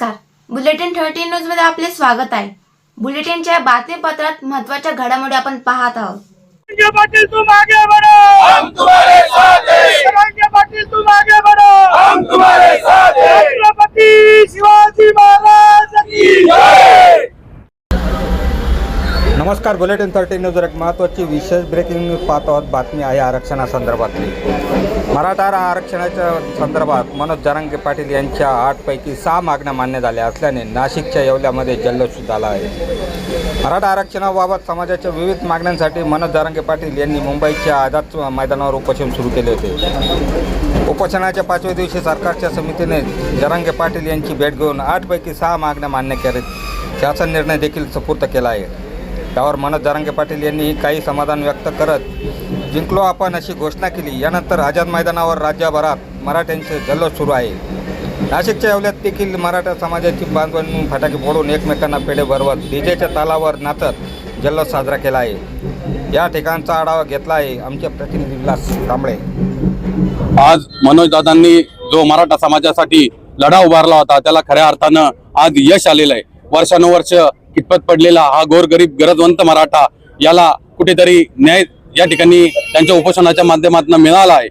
नमस्कार. Bulletin thirty न्यूजमध्ये आपले स्वागत आहे. बुलेटिनच्या बातमीपत्रात महत्त्वाच्या घडामोडी आपण पाहत आहोत. पाटिल तुम आगे बढ़ो नमस्कार बुलेटिन थर्टी न्यूजवर एक महत्त्वाची विशेष ब्रेकिंग न्यूज पाहत आहोत बातमी आहे आरक्षणासंदर्भातली मराठा आरक्षणाच्या संदर्भात मनोज जरांगे पाटील यांच्या आठपैकी सहा मागण्या मान्य झाल्या असल्याने नाशिकच्या येवल्यामध्ये जल्लोष झाला आहे. मराठा आरक्षणाबाबत समाजाच्या विविध मागण्यांसाठी मनोज जरांगे पाटील यांनी मुंबईच्या आझाद मैदानावर उपोषण सुरू केले होते. उपोषणाच्या पाचव्या दिवशी सरकारच्या समितीने जरांगे पाटील यांची भेट घेऊन आठपैकी सहा मागण्या मान्य करीत शासन निर्णय देखील सपूर्त केला आहे. त्यावर मनोज जारंगे पाटील यांनी काही समाधान व्यक्त करत जिंकलो आपण अशी घोषणा केली. यानंतर आझाद मैदानावर राज्यभरात मराठ्यांचे जल्लोष सुरू आहे. नाशिकच्या येवल्यात देखील मराठा समाजाची बांधवणी फटाके फोडून एकमेकांना पेढे भरवत डीजेच्या तालावर नाचत जल्लोष साजरा केला आहे. या ठिकाणचा आढावा घेतला आहे आमचे प्रतिनिधी विलास कांबळे. आज मनोजदादांनी जो मराठा समाजासाठी लढा उभारला होता त्याला खऱ्या अर्थानं आज यश आलेलं आहे. वर्षानुवर्ष कितपत पडलेला हा गोरगरीब गरजवंत मराठा याला कुठेतरी न्याय या ठिकाणी त्यांच्या उपोषणाच्या माध्यमातून मिळाला आहे.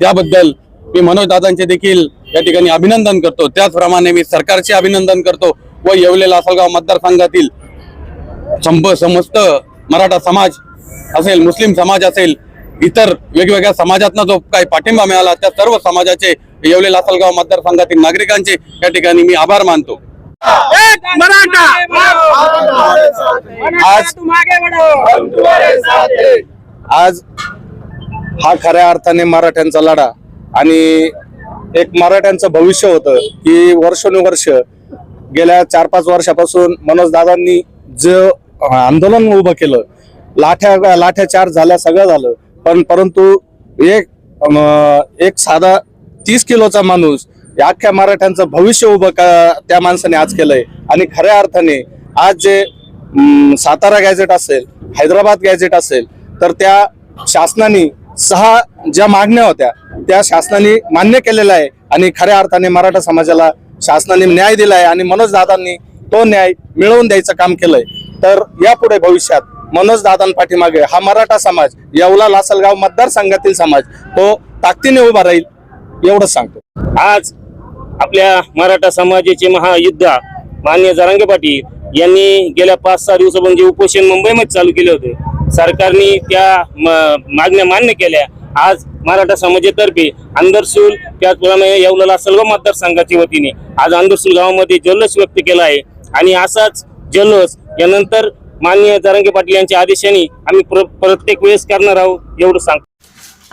त्याबद्दल मी मनोजदादांचे देखील या ठिकाणी अभिनंदन करतो. त्याचप्रमाणे मी सरकारचे अभिनंदन करतो व येवले लासलगाव मतदारसंघातील संप समस्त मराठा समाज असेल मुस्लिम समाज असेल इतर वेगवेगळ्या समाजातनं जो काही पाठिंबा मिळाला त्या सर्व समाजाचे येवले लासलगाव मतदारसंघातील नागरिकांचे या ठिकाणी मी आभार मानतो. मराठा! आज आज हा खऱ्या अर्थाने मराठ्यांचा लढा आणि एक मराठ्यांचं भविष्य होतं की वर्षानुवर्ष गेल्या चार पाच वर्षापासून मनोज दादांनी जे आंदोलन उभं केलं लाठ्या लाठ्या चार झाल्या सगळं झालं. पण परंतु एक एक साधा तीस किलोचा माणूस या अख्ख्या मराठ्यांचं भविष्य उभं का त्या माणसाने आज केलंय. आणि खऱ्या अर्थाने आज जे सातारा गॅझेट असेल हैदराबाद गॅझेट असेल तर त्या शासनाने सहा ज्या मागण्या होत्या त्या शासनाने मान्य केलेल्या आहे. आणि खऱ्या अर्थाने मराठा समाजाला शासनाने न्याय दिला आहे. आणि मनोज दादांनी तो न्याय मिळवून द्यायचं काम केलंय. तर यापुढे भविष्यात मनोज दादांपाठीमागे हा मराठा समाज येवला लासलगाव मतदारसंघातील समाज तो ताकदीने उभा राहील एवढंच सांगतो. आज आपल्या मराठा समाजाचे महायुद्धा मान्य जरांगे पाटील यांनी गेल्या पाच सहा दिवसापासून जे उपोषण मुंबईमध्ये चालू केले होते सरकारने त्या मागण्या मान्य केल्या. आज मराठा समाजातर्फे अंदरसूल त्याचप्रमाणे येवला सर्व मतदारसंघाच्या वतीने आज अंदरसूल गावामध्ये जल्लोष व्यक्त केला आहे. आणि असाच जल्लोष यानंतर मान्य जरांगे पाटील यांच्या आदेशाने आम्ही प्र- प्रत्येक वेळेस करणार आहोत एवढं सांगतो.